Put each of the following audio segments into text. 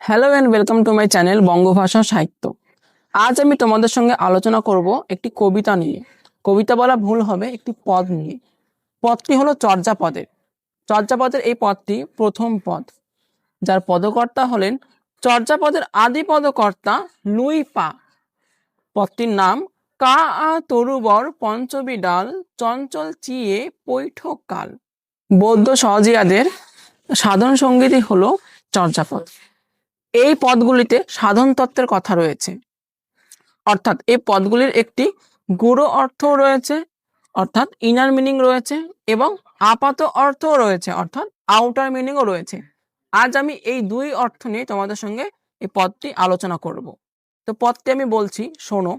Hello and welcome to my channel Bangabhasha Sahitya আজ আমি তোমাদের সঙ্গে আলোচনা করব একটি কবিতা নিয়ে। কবিতা বলা ভুল হবে, একটি পদ নিয়ে। পদটি হলো চর্যাপদের। চর্যাপদের এই পদটি প্রথম পদ। যার পদকর্তা হলেন চর্যাপদের আদি পদকর্তা লুই পা। পদটির নাম, কা আ তরুবর পঞ্চবী ডাল চঞ্চল চিয়ে পৈঠ কাল। বৌদ্ধ সহজিয়াদের সাধন সঙ্গীতই হলো চর্যাপদ। এই পদগুলিতে সাধন তত্ত্বের কথা রয়েছে। অর্থাৎ এই পদগুলির একটি গুরু অর্থ রয়েছে, অর্থাৎ ইনার মিনিং রয়েছে এবং আপাত অর্থও রয়েছে, অর্থাৎ আউটার মিনিংও রয়েছে। আজ আমি এই দুই অর্থ নিয়ে তোমাদের সঙ্গে এই পদটি আলোচনা করব। তো পদটি আমি বলছি, শোনো।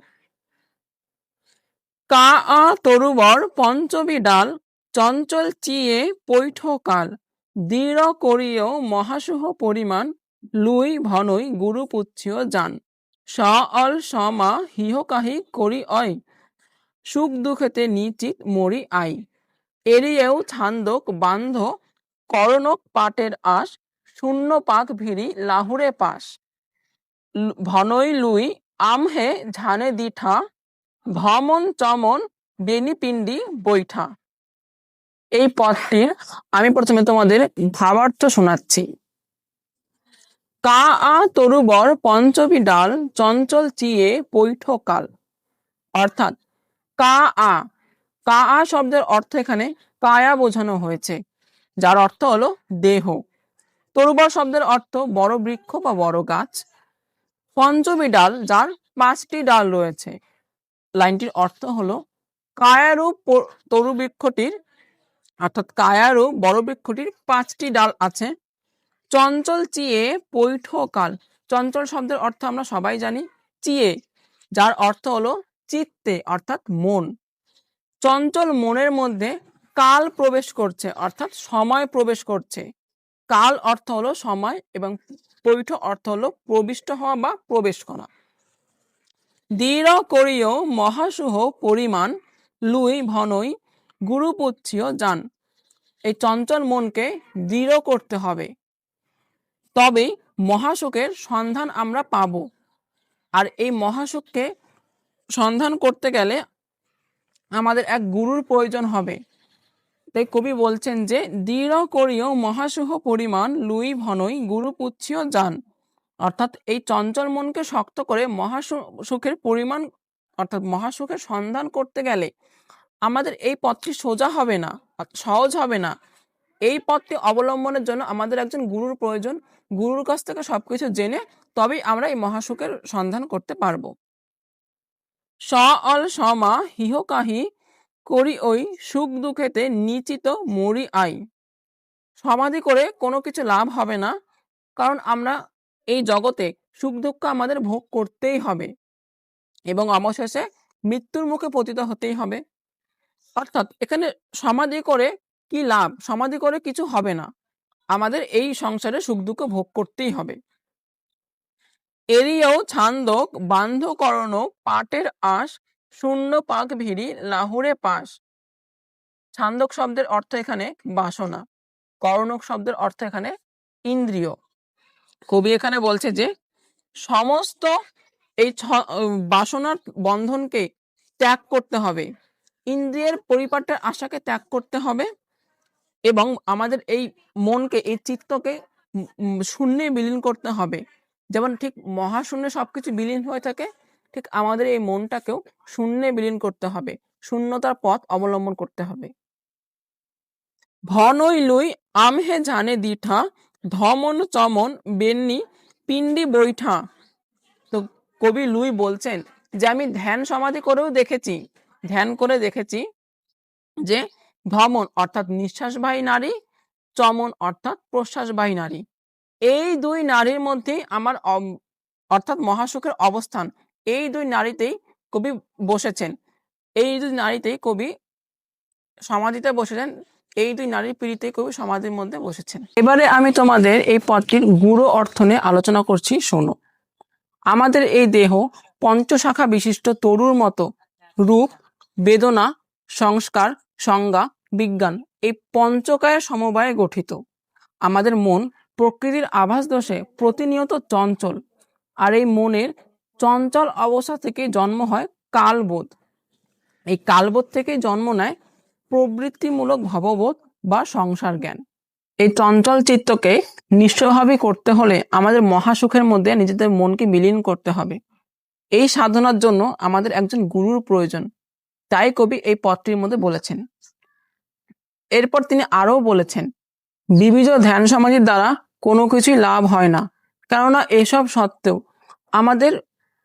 কা আ তরুবর পঞ্চবী ডাল চঞ্চল চিয়ে পৈঠ কাল দৃঢ় করিও মহাসুহ পরিমাণ লুই ভনই গুরু পুচ্ছিও যান স অল সমা হিহ কাহি করি অয় সুখ দুঃখেতে নিচিত মরি আই। এরিয়েও ছান্দক বান্ধ, করণক পাটের আশ, শূন্য পাক ভিড়ি লাহুরে পাশ। ভনই লুই আমহে ঝানে দিঠা, ভমন চমন বেনিপিণ্ডি বৈঠা। এই পদটির আমি প্রথমে তোমাদের ভাবার্থ শোনাচ্ছি। কা আ তরুবর পঞ্চবী ডাল চঞ্চল চিয়ে পৈঠ কাল। অর্থাৎ কা আ কা আ শব্দের অর্থ এখানে কায়া বোঝানো হয়েছে, যার অর্থ হলো দেহ। তরুবর শব্দের অর্থ বড় বৃক্ষ বা বড় গাছ। পঞ্চমী ডাল, যার পাঁচটি ডাল রয়েছে, লাইনটির অর্থ হলো কায়ারূপ তরু বৃক্ষটির, অর্থাৎ কায়ারূপ বড় বৃক্ষটির পাঁচটি ডাল আছে চঞ্চল চিয়ে পৈঠ কাল চঞ্চল শব্দের অর্থ আমরা সবাই জানি। চিয়ে, যার অর্থ হলো চিত্তে, অর্থাৎ মন। চঞ্চল মনের মধ্যে কাল প্রবেশ করছে, অর্থাৎ সময় প্রবেশ করছে। কাল অর্থ হলো সময় এবং পৈঠ অর্থ হলো প্রবিষ্ট হওয়া বা প্রবেশ করা। দৃঢ় করিও মহাসুহ পরিমাণ, লুই ভনই গুরুপুচ্ছিও যান। এই চঞ্চল মনকে দৃঢ় করতে হবে। তবেই মহাসুখের সন্ধান আমরা পাব। আর এই মহাসুখকে সন্ধান করতে গেলে আমাদের এক গুরুর প্রয়োজন হবে। তাই কবি বলছেন যে, দৃঢ় করিও মহাসুহ পরিমাণ, লুই ভনই গুরু পুচ্ছিও যান। অর্থাৎ এই চঞ্চল মনকে শক্ত করে মহাসু- সুখের পরিমাণ, অর্থাৎ মহাসুখের সন্ধান করতে গেলে আমাদের এই পথটি সোজা হবে না সহজ হবে না। এই পথটি অবলম্বনের জন্য আমাদের একজন গুরুর প্রয়োজন। গুরুর কাছ থেকে সবকিছু জেনে তবেই আমরা এই মহাসুখের সন্ধান করতে পারব। স অল সমা হিহ কাহি করি ওই সুখ দুঃখেতে নিচিত মরি আই। সমাধি করে কোনো কিছু লাভ হবে না, কারণ আমরা এই জগতে সুখ দুঃখ আমাদের ভোগ করতেই হবে এবং অবশেষে মৃত্যুর মুখে পতিত হতেই হবে। অর্থাৎ এখানে সমাধি করে কি লাভ? সমাধি করে কিছু হবে না। আমাদের এই সংসারে সুখ দুঃখ ভোগ করতেই হবে। এরিয়াও ছান্দক বান্ধকরণ পাটের আশ, শূন্য পাক ভিড়ি, লাহুরে পাশ। ছান্দক শব্দের অর্থ এখানে বাসনা। করণক শব্দের অর্থ এখানে ইন্দ্রিয়। কবি এখানে বলছে যে, সমস্ত এই বাসনার বন্ধনকে ত্যাগ করতে হবে। ইন্দ্রিয়ের পরিপাটের আশাকে ত্যাগ করতে হবে। এবং আমাদের এই মনকে, এই চিত্তকে শূন্যে বিলীন করতে হবে। যেমন ঠিক মহাশূন্যে সবকিছু বিলীন হয়ে থাকে, ঠিক আমাদের এই মনটাকেও শূন্যে বিলীন করতে হবে। শূন্যতার পথ অবলম্বন করতে হবে। ভনই লুই আমহে জানে দিঠা ধমন চমন বেন্নি পিণ্ডি বৈঠা। তো কবি লুই বলছেন যে, আমি ধ্যান সমাধি করেও দেখেছি, ধ্যান করে দেখেছি যে ধমন অর্থাৎ নিঃশ্বাসবাহী নারী, চমন অর্থাৎ প্রশ্বাসবাহী নারী। এই দুই নারীর মধ্যেই আমার অর্থাৎ মহাসুখের অবস্থান, এই দুই নারীতেই কবি বসেছেন। এই দুই নারীতেই কবি সমাধিতে বসেছেন, এই দুই নারীর পীড়িতেই কবি সমাধির মধ্যে বসেছেন। এবারে আমি তোমাদের এই পদটির গুরু অর্থ নিয়ে আলোচনা করছি, শোনো। আমাদের এই দেহ পঞ্চশাখা বিশিষ্ট তরুর মতো, রূপ, বেদনা, সংস্কার, সংজ্ঞা বিজ্ঞান এই পঞ্চকায়ের সমবায়ে গঠিত। আমাদের মন প্রকৃতির আভাস দোষে প্রতিনিয়ত চঞ্চল। আর এই মনের চঞ্চল অবস্থা থেকে জন্ম হয় কালবোধ। এই কালবোধ থেকে জন্ম নেয় প্রবৃত্তিমূলক ভববোধ বা সংসার জ্ঞান এই চঞ্চল চিত্তকে নিঃস্বভাবে করতে হলে আমাদের মহাসুখের মধ্যে নিজেদের মনকে বিলীন করতে হবে। এই সাধনার জন্য আমাদের একজন গুরুর প্রয়োজন, তাই কবি এই পদটির মধ্যে বলেছেন। এরপর তিনি আরও বলেছেন বিবিধ ধ্যান সমাধির দ্বারা কোনো কিছুই লাভ হয় না। কেননা এসব সত্ত্বেও আমাদের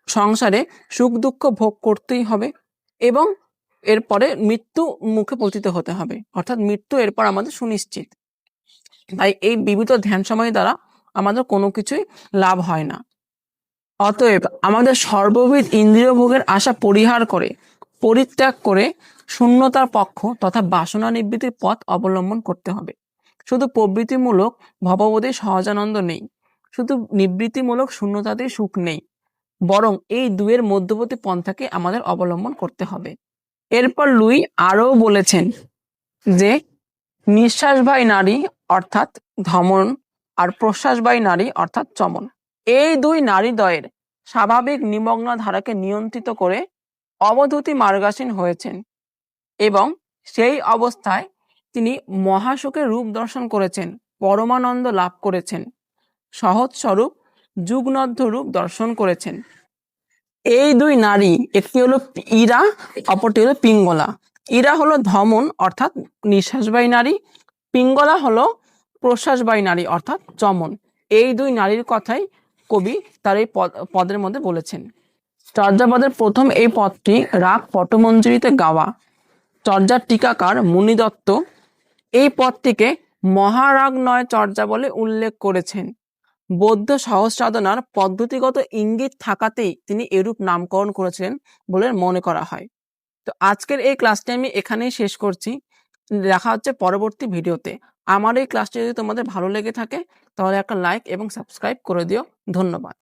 সংসারে সুখ দুঃখ ভোগ করতেই হবে এবং এরপরে মৃত্যু মুখে পতিত হতে হবে। অর্থাৎ মৃত্যু এরপর আমাদের সুনিশ্চিত। তাই এই বিবিধ ধ্যান সময় দ্বারা আমাদের কোনো কিছুই লাভ হয় না। অতএব আমাদের সর্ববিধ ইন্দ্রিয় ভোগের আশা পরিহার করে পরিত্যাগ করে শূন্যতার পক্ষ তথা বাসনা নিবৃত্তির পথ অবলম্বন করতে হবে। শুধু প্রবৃত্তিমূলক ভববোধে সহজানন্দ নেই, শুধু নিবৃত্তিমূলক শূন্যতাতেই সুখ নেই, বরং এই দুয়ের মধ্যবর্তী পন্থাকে আমাদের অবলম্বন করতে হবে। এরপর লুই আরও বলেছেন যে, নিঃশ্বাসবাহী নারী অর্থাৎ ধমন আর প্রশ্বাসবাহী নারী অর্থাৎ চমন। এই দুই নারীদ্বয়ের স্বাভাবিক নিমগ্ন ধারাকে নিয়ন্ত্রিত করে অবধূতি মার্গাসীন হয়েছেন এবং সেই অবস্থায় তিনি মহাশোকের রূপ দর্শন করেছেন, পরমানন্দ লাভ করেছেন সহজ স্বরূপ যুগনদ্ধ রূপ দর্শন করেছেন। এই দুই নারী, একটি হলো ইরা, অপরটি হলো পিঙ্গলা। ইরা হলো ধমন, অর্থাৎ নিঃশ্বাসবাহী নারী। পিঙ্গলা হলো প্রশ্বাসবাহী নারী, অর্থাৎ চমন। এই দুই নারীর কথাই কবি তার এই পদ, পদের মধ্যে বলেছেন। চর্যাপদের প্রথম এই পদটি রাগ পটমঞ্জুরিতে গাওয়া। চর্যার টিকাকার মুনিদত্ত এই পদটিকে মহারাগ নয় চর্যা বলে উল্লেখ করেছেন। বৌদ্ধ সহজ সাধনার পদ্ধতিগত ইঙ্গিত থাকাতেই তিনি এরূপ নামকরণ করেছিলেন বলে মনে করা হয়। তো আজকের এই ক্লাসটি আমি এখানেই শেষ করছি। দেখা হচ্ছে পরবর্তী ভিডিওতে। আমার এই ক্লাসটি যদি তোমাদের ভালো লেগে থাকে, তাহলে একটা লাইক এবং সাবস্ক্রাইব করে দিও। ধন্যবাদ।